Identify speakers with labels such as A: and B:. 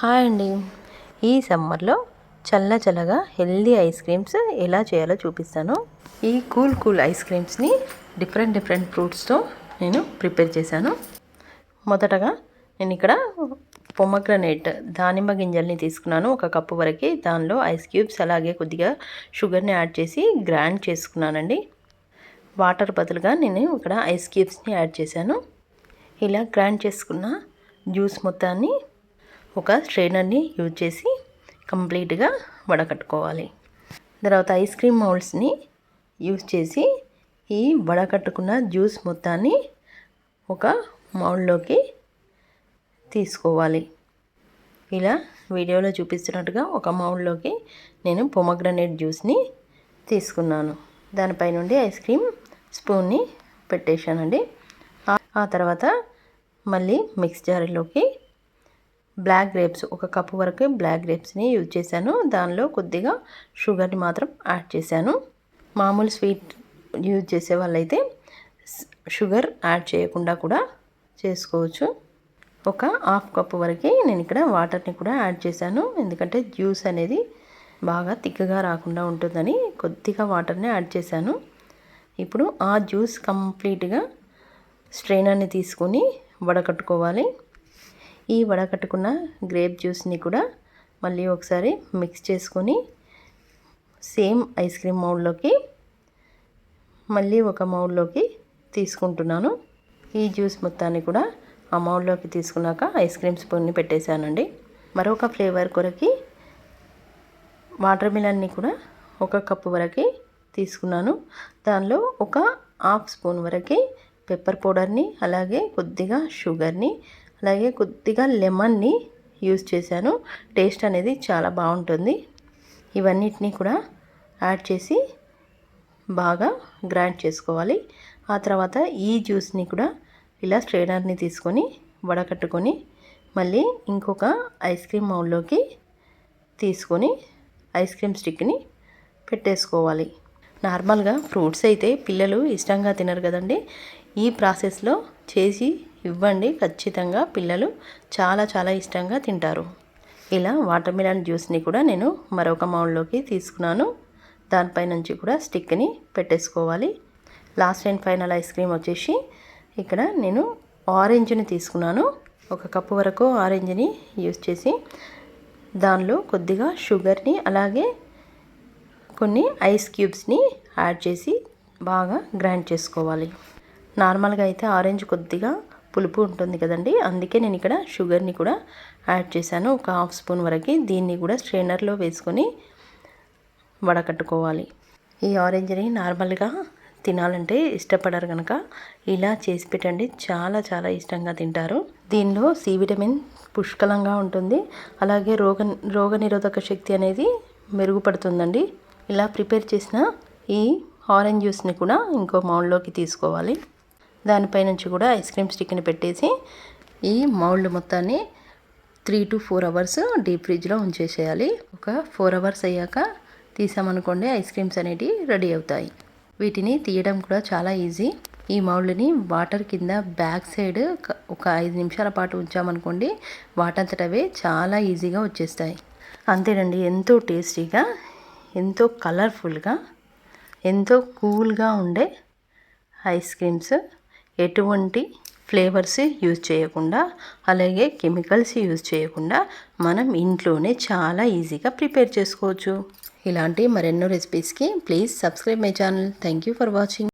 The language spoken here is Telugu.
A: హాయ్ అండి. ఈ సమ్మర్లో చల్ల చల్లగా హెల్దీ ఐస్ క్రీమ్స్ ఎలా చేయాలో చూపిస్తాను. ఈ కూల్ కూల్ ఐస్ క్రీమ్స్ని డిఫరెంట్ డిఫరెంట్ ఫ్రూట్స్తో నేను ప్రిపేర్ చేశాను. మొదటగా నేను ఇక్కడ పొమగ్రనేట్ దానిమ్మ గింజల్ని తీసుకున్నాను. ఒక కప్పు వరకు దానిలో ఐస్ క్యూబ్స్ అలాగే కొద్దిగా షుగర్ని యాడ్ చేసి గ్రైండ్ చేసుకున్నానండి. వాటర్ బదులుగా నేను ఇక్కడ ఐస్ క్యూబ్స్ని యాడ్ చేశాను. ఇలా గ్రైండ్ చేసుకున్న జ్యూస్ మొత్తాన్ని ఒక స్ట్రైనర్ని యూజ్ చేసి కంప్లీట్గా వడకట్టుకోవాలి. తర్వాత ఐస్ క్రీమ్ మౌల్డ్స్ని యూజ్ చేసి ఈ వడకట్టుకున్న జ్యూస్ మొత్తాన్ని ఒక మౌల్డ్లోకి తీసుకోవాలి. ఇలా వీడియోలో చూపిస్తున్నట్టుగా ఒక మౌల్డ్లోకి నేను పొమగ్రనేట్ జ్యూస్ని తీసుకున్నాను. దానిపై నుండి ఐస్ క్రీమ్ స్పూన్ని పెట్టేశానండి. ఆ తర్వాత మళ్ళీ మిక్స్ జార్లోకి బ్లాక్ గ్రేప్స్ ఒక కప్పు వరకు బ్లాక్ గ్రేప్స్ని యూజ్ చేశాను. దానిలో కొద్దిగా షుగర్ని మాత్రం యాడ్ చేశాను. మామూలు స్వీట్ యూజ్ చేసే వాళ్ళైతే షుగర్ యాడ్ చేయకుండా కూడా చేసుకోవచ్చు. ఒక హాఫ్ కప్పు వరకు నేను ఇక్కడ వాటర్ని కూడా యాడ్ చేశాను. ఎందుకంటే జ్యూస్ అనేది బాగా తిక్కగా రాకుండా ఉంటుందని కొద్దిగా వాటర్ని యాడ్ చేశాను. ఇప్పుడు ఆ జ్యూస్ కంప్లీట్గా స్ట్రెయినర్ని తీసుకొని వడకట్టుకోవాలి. ఈ వడకట్టుకున్న గ్రేప్ జ్యూస్ని కూడా మళ్ళీ ఒకసారి మిక్స్ చేసుకొని సేమ్ ఐస్ క్రీమ్ మౌల్లోకి మళ్ళీ ఒక మౌల్డ్లోకి తీసుకుంటున్నాను. ఈ జ్యూస్ మొత్తాన్ని కూడా ఆ మౌల్లోకి తీసుకున్నాక ఐస్ క్రీమ్ స్పూన్ని పెట్టేశానండి. మరొక ఫ్లేవర్ కొరకి వాటర్ మిలన్ని కూడా ఒక కప్పు వరకు తీసుకున్నాను. దానిలో ఒక హాఫ్ స్పూన్ వరకు పెప్పర్ పౌడర్ని అలాగే కొద్దిగా షుగర్ని అలాగే కొద్దిగా లెమన్ని యూజ్ చేశాను. టేస్ట్ అనేది చాలా బాగుంటుంది. ఇవన్నిటినీ కూడా యాడ్ చేసి బాగా గ్రైండ్ చేసుకోవాలి. ఆ తర్వాత ఈ జ్యూస్ని కూడా ఇలా స్ట్రైనర్ని తీసుకొని వడకట్టుకొని మళ్ళీ ఇంకొక ఐస్ క్రీమ్ మౌల్లోకి తీసుకొని ఐస్ క్రీమ్ స్టిక్ని పెట్టేసుకోవాలి. నార్మల్గా ఫ్రూట్స్ అయితే పిల్లలు ఇష్టంగా తినరు కదండి. ఈ ప్రాసెస్లో చేసి ఇవ్వండి. ఖచ్చితంగా పిల్లలు చాలా చాలా ఇష్టంగా తింటారు. ఇలా వాటర్ మిలన్ జ్యూస్ని కూడా నేను మరొక మౌల్డ్లోకి తీసుకున్నాను. దానిపై నుంచి కూడా స్టిక్ని పెట్టేసుకోవాలి. Last and final ice cream వచ్చేసి ఇక్కడ నేను ఆరెంజ్ని తీసుకున్నాను. ఒక కప్పు వరకు ఆరెంజ్ని యూస్ చేసి దానిలో కొద్దిగా షుగర్ని అలాగే కొన్ని ఐస్ క్యూబ్స్ని యాడ్ చేసి బాగా గ్రైండ్ చేసుకోవాలి. నార్మల్గా అయితే ఆరెంజ్ కొద్దిగా పులుపు ఉంటుంది కదండి. అందుకే నేను ఇక్కడ షుగర్ని కూడా యాడ్ చేశాను. ఒక హాఫ్ స్పూన్ వరకు దీన్ని కూడా స్ట్రైనర్లో వేసుకొని వడకట్టుకోవాలి. ఈ ఆరెంజ్ని నార్మల్గా తినాలంటే ఇష్టపడరు కనుక ఇలా చేసి పెట్టండి. చాలా చాలా ఇష్టంగా తింటారు. దీనిలో సి విటమిన్ పుష్కలంగా ఉంటుంది. అలాగే రోగ రోగనిరోధక శక్తి అనేది మెరుగుపడుతుందండి. ఇలా ప్రిపేర్ చేసిన ఈ ఆరెంజ్ జ్యూస్ని కూడా ఇంకో మౌండ్లోకి తీసుకోవాలి. దానిపై నుంచి కూడా ఐస్ క్రీమ్ స్టిక్ని పెట్టేసి ఈ మౌల్డ్ మొత్తాన్ని three to four hours deep ఫ్రిడ్జ్లో ఉంచేసేయాలి. ఒక ఫోర్ అవర్స్ అయ్యాక తీసామనుకోండి ఐస్ క్రీమ్స్ అనేటివి రెడీ అవుతాయి. వీటిని తీయడం కూడా చాలా ఈజీ ఈ మౌల్డ్ని వాటర్ కింద బ్యాక్ సైడ్ ఒక ఐదు నిమిషాల పాటు ఉంచామనుకోండి వాటంతటవే చాలా ఈజీగా వచ్చేస్తాయి. అంతేనండి ఎంతో టేస్టీగా ఎంతో కలర్ఫుల్గా ఎంతో కూల్గా ఉండే ఐస్ క్రీమ్స్ ఎటువంటి ఫ్లేవర్స్ యూజ్ చేయకుండా అలాగే కెమికల్స్ యూజ్ చేయకుండా మనం ఇంట్లోనే చాలా ఈజీగా ప్రిపేర్ చేసుకోవచ్చు. ఇలాంటి మరెన్నో రెసిపీస్కి please subscribe my channel thank you for watching